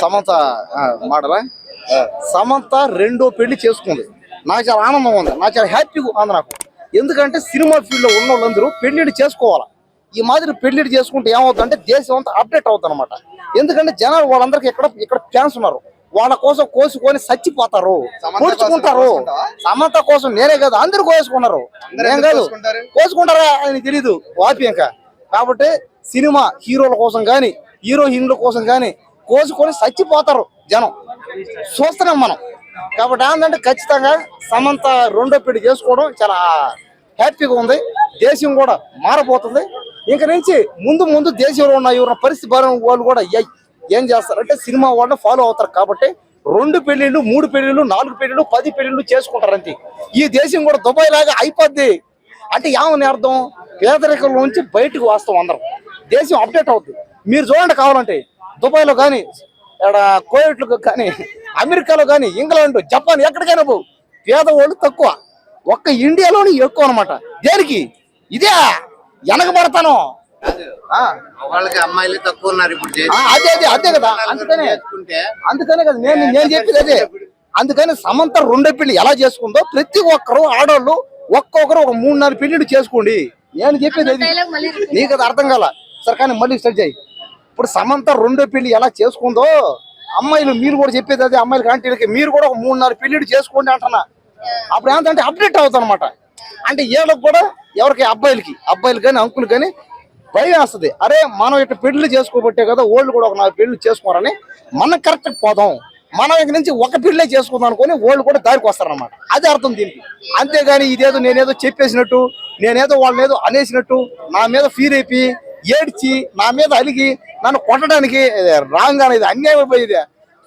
సమంత ఆ, మాటలా? సమంత రెండో పెళ్ళి చేసుకుంది. నాకు చాలా ఆనందం ఉంది. నాకు చాలా హ్యాపీగా ఉంది నాకు. ఎందుకంటే సినిమా ఫీల్డ్లో ఉన్న వాళ్ళందరూ పెళ్ళిళ్ళు చేసుకోవాలి? ఈ మాదిరి పెళ్ళిళ్ళు చేసుకుంటే ఏమవుతుందంటే దేశం అంతా అప్డేట్ అవుతుంది అనమాట ఎందుకంటే జనాలు వాళ్ళందరికీ ఇక్కడ ఇక్కడ ఫ్యాన్స్ ఉన్నారు? వాళ్ళ కోసం కోసుకొని చచ్చిపోతారు. సమంత కోసం కూర్చుకుంటారు కోసుకుంటావా? సమంత కోసం నేనే కాదు అందరూ కోసుకున్నారు. నేను కాదు. కోసుకుంటారు? కోసుకుంటారా అని తెలీదు. వాపి ఇంకా. కాబట్టి సినిమా హీరోల కోసం కానీ హీరోయిన్ల కోసం కానీ కోసుకొని చచ్చిపోతారు జనం. చూస్తున్నాం మనం. కాబట్టి ఏంటంటే ఖచ్చితంగా సమంత రెండో పెళ్ళి చేసుకోవడం చాలా హ్యాపీగా ఉంది. దేశం కూడా మారబోతుంది. ఇంక నుంచి ముందు ముందు దేశంలో ఉన్న ఎవరిన పరిస్థితి బాగా వాళ్ళు కూడా ఏం చేస్తారంటే సినిమా వాళ్ళని ఫాలో అవుతారు కాబట్టి రెండు పెళ్ళిళ్ళు మూడు పెళ్ళిళ్ళు నాలుగు పెళ్ళిళ్ళు పది పెళ్ళిళ్ళు చేసుకుంటారు అంతే. ఈ దేశం కూడా దుబాయ్ లాగా అయిపోద్ది. అంటే ఏమని అర్థం? పేదరికం నుంచి బయటకు వస్తాం అందరం. దేశం అప్డేట్ అవుతుంది మీరు చూడండి కావాలంటే దుబాయ్లో కానీ ఇక్కడ కోవిడ్లో కానీ అమెరికాలో కానీ ఇంగ్లాండ్ జపాన్ ఎక్కడికైనా పో. పేదవాళ్ళు తక్కువ. ఒక్క ఇండియాలోని ఎక్కువ అనమాట దేనికి? ఇదే వెనకబడతాను ఆ, వాళ్ళకి అమ్మాయిలు తక్కువ ఉన్నారు ఇప్పుడు అదే అదే అదే కదా. అందుకనే అందుకనే కదా నేను నేను చెప్పేది అదే. అందుకని సమంత రెండో పెళ్ళి ఎలా చేసుకుందో ప్రతి ఒక్కరు ఆడవాళ్ళు ఒక్కొక్కరు ఒక మూడు నాలుగు పెళ్ళిళ్ళు చేసుకోండి. నేను చెప్పేది నీకు అది అర్థం కాల. సరే కానీ మళ్ళీ స్టార్ట్ చేయి. ఇప్పుడు సమంత రెండో పెళ్ళి ఎలా చేసుకుందో అమ్మాయిలు మీరు కూడా చెప్పేది అదే అమ్మాయిలకి ఆంటీలకి మీరు కూడా ఒక మూడు నాలుగు పెళ్ళిళ్ళు చేసుకోండి అంటున్నా. అప్పుడు ఏంటంటే అప్డేట్ అవుతుంది అంటే వీళ్ళకి కూడా ఎవరికి? అబ్బాయిలకి. అబ్బాయిలు కానీ అంకులు కానీ భయం వేస్తుంది. అరే మనం ఇట్లా పెళ్ళి చేసుకోబట్టే కదా ఓళ్ళు కూడా ఒక నాలుగు పెళ్ళి చేసుకోరని మనం కరెక్ట్గా పోదాం. మనం ఇక నుంచి ఒక పెళ్ళే చేసుకుందాం అనుకుని వాళ్ళు కూడా దారికి వస్తారన్నమాట. అది అర్థం దీనికి. అంతేగాని ఇదేదో నేనేదో చెప్పేసినట్టు నేనేదో వాళ్ళని ఏదో అనేసినట్టు నా మీద ఫీల్ అయిపోయి ఏడ్చి నా మీద అలిగి నన్ను కొట్టడానికి రాంగ్ అనేది అన్యాయం అయిపోయేది.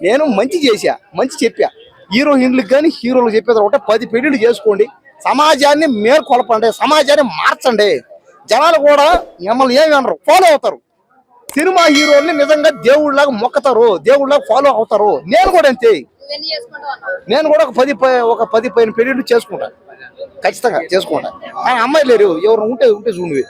నేను మంచి చేశా మంచి చెప్పా. హీరోయిన్లకు కానీ హీరోలకు చెప్పేది ఒకటే పది పెళ్ళిళ్ళు చేసుకోండి. సమాజాన్ని మేల్కొలపండి సమాజాన్ని మార్చండి. జనాలు కూడా మిమ్మల్ని ఏమి అనరు ఫాలో అవుతారు. సినిమా హీరోల్ని నిజంగా దేవుళ్ళలాగా మొక్కతారు దేవుళ్ళలాగా ఫాలో అవుతారు. నేను కూడా అంతే. నేను కూడా ఒక పది పై- ఒక పది పైన పెళ్ళిళ్ళు చేసుకుంటాను ఖచ్చితంగా చేసుకుంటాను కానీ అమ్మాయి లేరు ఎవరు ఉంటే ఉంటే చూడవి